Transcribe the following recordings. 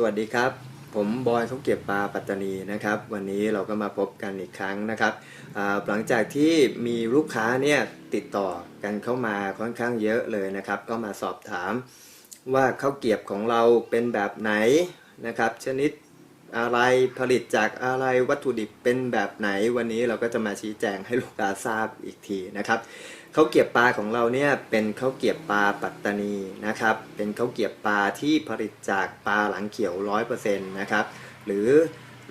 สวัสดีครับ ผมบอยเขาเก็บปลาปัตตานีนะครับ วันนี้เราก็มาพบกันอีกครั้งนะครับหลังจากที่มีลูกค้าเนี่ยติดต่อกันเข้ามาค่อนข้างเยอะเลยนะครับ ก็มาสอบถามว่าข้าวเกียบของเราเป็นแบบไหนนะครับ ชนิด อะไรผลิตจากอะไรวัตถุดิบเป็นแบบไหนวันนี้เราก็จะมาชี้แจงให้ลูกค้าทราบอีกทีนะครับข้าวเกรียบปลาของเราเนี่ยเป็นข้าวเกรียบปลาปัตตานีนะครับ เป็นข้าวเกรียบปลาที่ผลิตจากปลาหลังเขียวร้อยเปอร์เซ็นต์นะครับ หรือ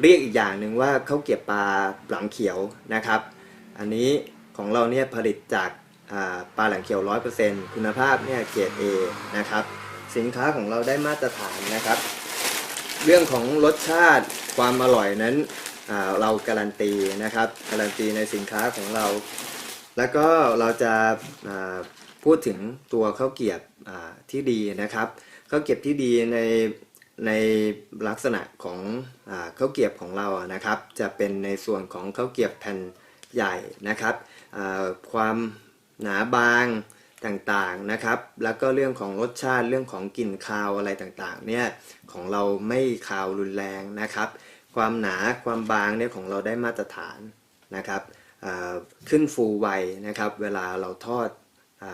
เรียกอีกอย่างหนึ่งว่าข้าวเกรียบปลาหลังเขียวนะครับ อันนี้ของเราเนี่ยผลิตจากปลาหลังเขียวร้อยเปอร์เซ็นต์คุณภาพเนี่ยเกรด A นะครับ สินค้าของเราได้มาตรฐานนะครับ เรื่องของรสชาติความอร่อยนั้นเราการันตีนะครับการันตีในสินค้าของเรา แล้วก็เราจะพูดถึงตัวข้าวเกียบที่ดีนะครับข้าวเกียบที่ดีในในลักษณะของอข้าวเกียบของเรานะครับ จะเป็นในส่วนของข้าวเกียบแผ่นใหญ่นะครับความหนาบาง ต่างๆนะครับ แล้วก็เรื่องของรสชาติเรื่องของกลิ่นคาวอะไรต่างๆเนี่ยของเราไม่คาวรุนแรงนะครับ ความหนาความบางเนี่ยของเราได้มาตรฐานนะครับขึ้นฟูไวนะครับ เวลาเราทอดอ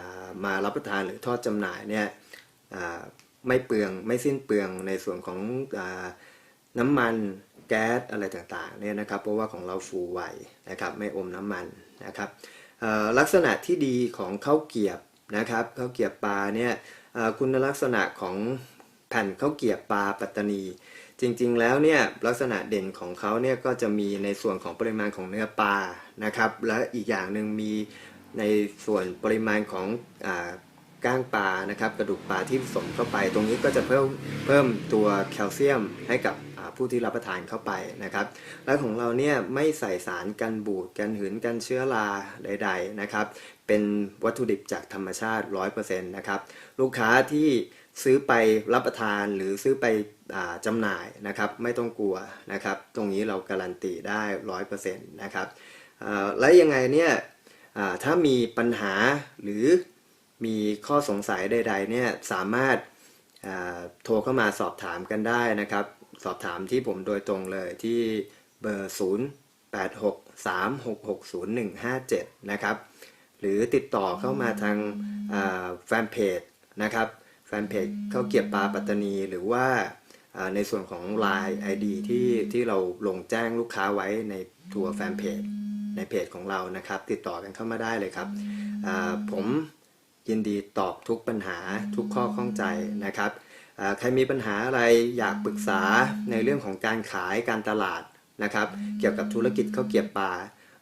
มารับประทานหรือทอดจำหน่ายเนี่ยไม่เปลืองไม่สิ้นเปลืองในส่วนของอน้ำมันแก๊สอะไรต่างๆเนี่ยนะครับ เพราะว่าของเราฟูไวนะครับไม่อมน้ำมันนะครับลักษณะที่ดีของข้าวเกียบ นะครับข้าวเกียบปลาเนี่ยคุณลักษณะของแผ่นข้าวเกียบปลาปัตตานี จริงๆแล้วเนี่ยลักษณะเด่นของเขาเนี่ยก็จะมีในส่วนของปริมาณของเนื้อปลานะครับ และอีกอย่างหนึ่งมีในส่วนปริมาณของอก้างปลานะครับ กระดูกปลาที่ผสมเข้าไป ตรงนี้ก็จะเพิ่มเพิ่มตัวแคลเซียมให้กับ ผู้ที่รับประทานเข้าไปนะครับ และของเราเนี่ยไม่ใส่สารกันบูดกันหืนกันเชื้อราใด ๆนะครับ เป็นวัตถุดิบจากธรรมชาติ 100%นะครับ ลูกค้าที่ซื้อไปรับประทานหรือซื้อไปอจำหน่ายนะครับ ไม่ต้องกลัวนะครับ ตรงนี้เราการันตีได้ 100%นะครับและยังไงเนี่ยถ้ามีปัญหาหรือมีข้อสงสัยใดๆเนี่ยสามารถโทรเข้ามาสอบถามกันได้นะครับ สอบถามที่ผมโดยตรงเลยที่เบอร์ 0 8 6 3 6 6 0 1 5 7 นะครับ หรือติดต่อเข้ามาทางแฟนเพจนะครับ แฟนเพจเข้าเกียบปลาปัตตานีหรือว่าในส่วนของ Line ID ที่ที่เราลงแจ้งลูกค้าไว้ในตัวร์แฟนเพจในเพจของเรานะครับ ติดต่อกันเข้ามาได้เลยครับผมยินดีตอบทุกปัญหาทุกข้อข้องใจนะครับ ใครมีปัญหาอะไรอยากปรึกษาในเรื่องของการขายการตลาดนะครับ เกี่ยวกับธุรกิจข้าวเกียบปลา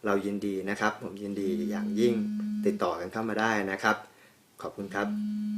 เรายินดีนะครับ ผมยินดีอย่างยิ่งติดต่อกันเข้ามาได้นะครับ ขอบคุณครับ